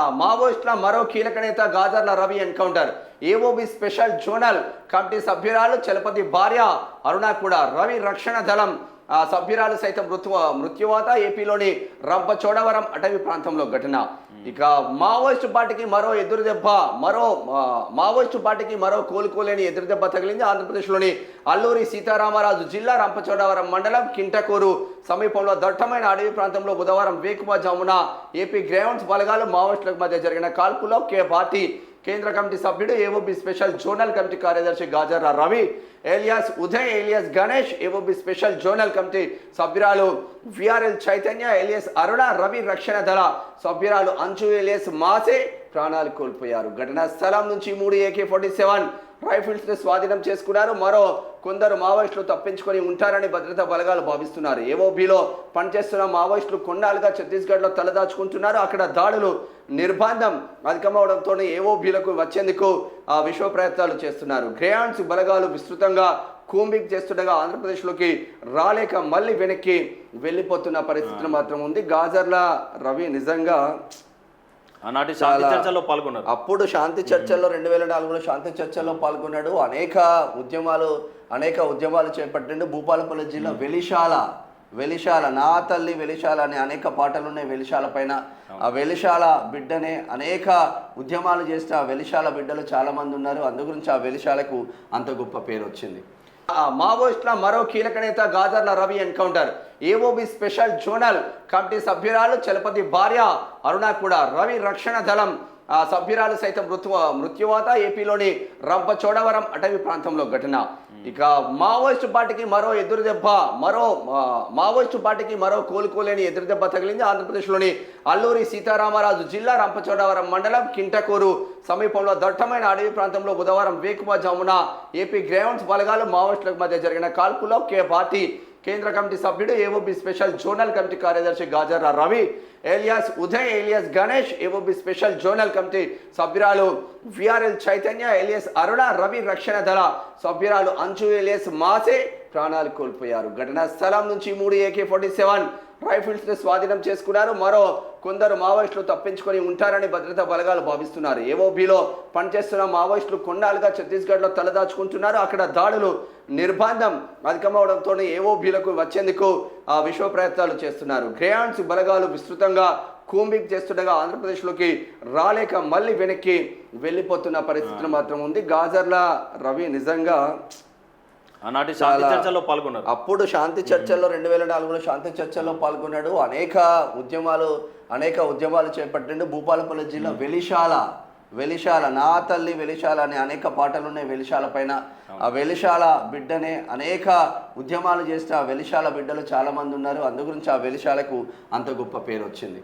ఆ మావోయిస్టుల మరో కీలక నేత Gajarla Ravi encounter. AOB special zonal committee సభ్యురాలు చలపతి భార్య అరుణ కూడా రవి రక్షణ దళం సభ్యురాలు సైతం మృత్యు మృత్యువాత ఏపీలోని రంపచోడవరం అటవీ ప్రాంతంలో ఘటన. ఇక మావోయిస్టు పార్టీకి మరో ఎదురు దెబ్బ మరో మావోయిస్టు పార్టీకి మరో కోలుకోలేని ఎదురు దెబ్బ తగిలింది ఆంధ్రప్రదేశ్లోని అల్లూరి సీతారామరాజు జిల్లా రంపచోడవరం మండలం కింటకూరు. సమీపంలో దట్టమైన అడవి ప్రాంతంలో బుధవారం వేకువజామున ఏపీ గ్రౌండ్స్ బలగాలు మావోయిస్టులకు మధ్య జరిగిన కాల్పులో కే పార్టీ కేంద్ర కమిటీ సభ్యుడు ఏఓబి స్పెషల్ జోనల్ కమిటీ కార్యదర్శి Gajarla Ravi alias Uday alias Ganesh AOB special zonal committee సభ్యురాలు విఆర్ఎల్ చైతన్య ఏలియాస్ అరుణ రవి రక్షణ దళ సభ్యురాలు అంచు ఏలియాస్ మాసే ప్రాణాలు కోల్పోయారు. ఘటనా స్థలం నుంచి మూడు ఏకే ఫార్టీ సెవెన్ రైఫిల్స్ని స్వాధీనం చేసుకున్నారు. మరో కొందరు మావోయిస్టులు తప్పించుకొని ఉంటారని భద్రతా బలగాలు భావిస్తున్నారు. ఏఓబిలో పనిచేస్తున్న మావోయిస్టులు కొన్నాళ్ళుగా ఛత్తీస్గఢ్లో తలదాచుకుంటున్నారు. అక్కడ దాడులు నిర్బంధం అధికమవడంతో ఏఓబీలకు వచ్చేందుకు ఆ, విశ్వ ప్రయత్నాలు చేస్తున్నారు. గ్రేయాన్స్ బలగాలు విస్తృతంగా కూంబింగ్ చేస్తుండగా ఆంధ్రప్రదేశ్లోకి రాలేక మళ్ళీ వెనక్కి వెళ్ళిపోతున్న పరిస్థితులు మాత్రం ఉంది. గాజర్ల రవి నిజంగా ఆనాటి శాంతి చాలా- చర్చల్లో పాల్గొన్నారు. అప్పుడు శాంతి చర్చల్లో రెండు వేల నాలుగులో శాంతి చర్చల్లో పాల్గొన్నాడు. అనేక ఉద్యమాలు అనేక ఉద్యమాలు చేపట్టిండు. భూపాలపల్లి జిల్లా వెలిశాల వెలిశాల నా తల్లి వెలిశాల అనే అనేక పాటలు ఉన్నాయి వెలిశాల పైన. ఆ వెలిశాల బిడ్డనే అనేక ఉద్యమాలు చేస్తే ఆ వెలిశాల బిడ్డలు చాలా మంది ఉన్నారు. అందు గురించి ఆ వెలిశాలకు అంత గొప్ప పేరు వచ్చింది మావోయిస్టుల మరో కీలక నేత Gajarla Ravi encounter. AOB special zonal committee సభ్యురాలు చలపతి భార్య అరుణ కూడా రవి రక్షణ దళం సభ్యురాలు సైతం మృత్యు మృత్యువాత ఏపీలోని రంపచోడవరం అటవీ ప్రాంతంలో ఘటన. ఇక మావోయిస్టు పార్టీకి మరో ఎదురు దెబ్బ మరో మావోయిస్టు పార్టీకి మరో కోలుకోలేని ఎదురు దెబ్బ తగిలింది ఆంధ్రప్రదేశ్లోని అల్లూరి సీతారామరాజు జిల్లా రంపచోడవరం మండలం కింటకూరు. సమీపంలో దట్టమైన అడవి ప్రాంతంలో బుధవారం వేకువజామున ఏపీ గ్రౌండ్స్ బలగాలు మావోయిస్టులకు మధ్య జరిగిన కాల్పులో కే పార్టీ కేంద్ర కమిటీ సభ్యుడు ఏఓబి స్పెషల్ జోనల్ కమిటీ కార్యదర్శి Gajarla Ravi alias Uday alias Ganesh AOB special zonal committee సభ్యురాలు విఆర్ఎల్ చైతన్య ఏలియాస్ అరుణ రవి రక్షణ దళ సభ్యురాలు అంచు ఏలియాస్ మాసే ప్రాణాలు కోల్పోయారు. ఘటనా స్థలం నుంచి మూడు ఏకే ఫార్టీ సెవెన్ రైఫిల్స్ని స్వాధీనం చేసుకున్నారు. మరో కొందరు మావోయిస్టులు తప్పించుకొని ఉంటారని భద్రతా బలగాలు భావిస్తున్నారు. ఏఓబిలో పనిచేస్తున్న మావోయిస్టులు కొన్నాళ్ళుగా ఛత్తీస్గఢ్లో తలదాచుకుంటున్నారు. అక్కడ దాడులు నిర్బంధం అధికమవడంతో ఏఓబీలకు వచ్చేందుకు ఆ, విశ్వ ప్రయత్నాలు చేస్తున్నారు. గ్రేయాన్స్ బలగాలు విస్తృతంగా కూంబింగ్ చేస్తుండగా ఆంధ్రప్రదేశ్లోకి రాలేక మళ్ళీ వెనక్కి వెళ్ళిపోతున్న పరిస్థితులు మాత్రం ఉంది. గాజర్ల రవి నిజంగా ఆనాటి శాంతి చాలా- చర్చల్లో పాల్గొన్నారు. అప్పుడు శాంతి చర్చల్లో రెండు వేల నాలుగులో శాంతి చర్చల్లో పాల్గొన్నాడు. అనేక ఉద్యమాలు అనేక ఉద్యమాలు చేపట్టిండు. భూపాలపల్లి జిల్లా వెలిశాల వెలిశాల నా తల్లి వెలిశాల అనే అనేక పాటలు ఉన్నాయి వెలిశాల పైన. ఆ వెలిశాల బిడ్డనే అనేక ఉద్యమాలు చేస్తే ఆ వెలిశాల బిడ్డలు చాలా మంది ఉన్నారు. అందు గురించి ఆ వెలిశాలకు అంత గొప్ప పేరు వచ్చింది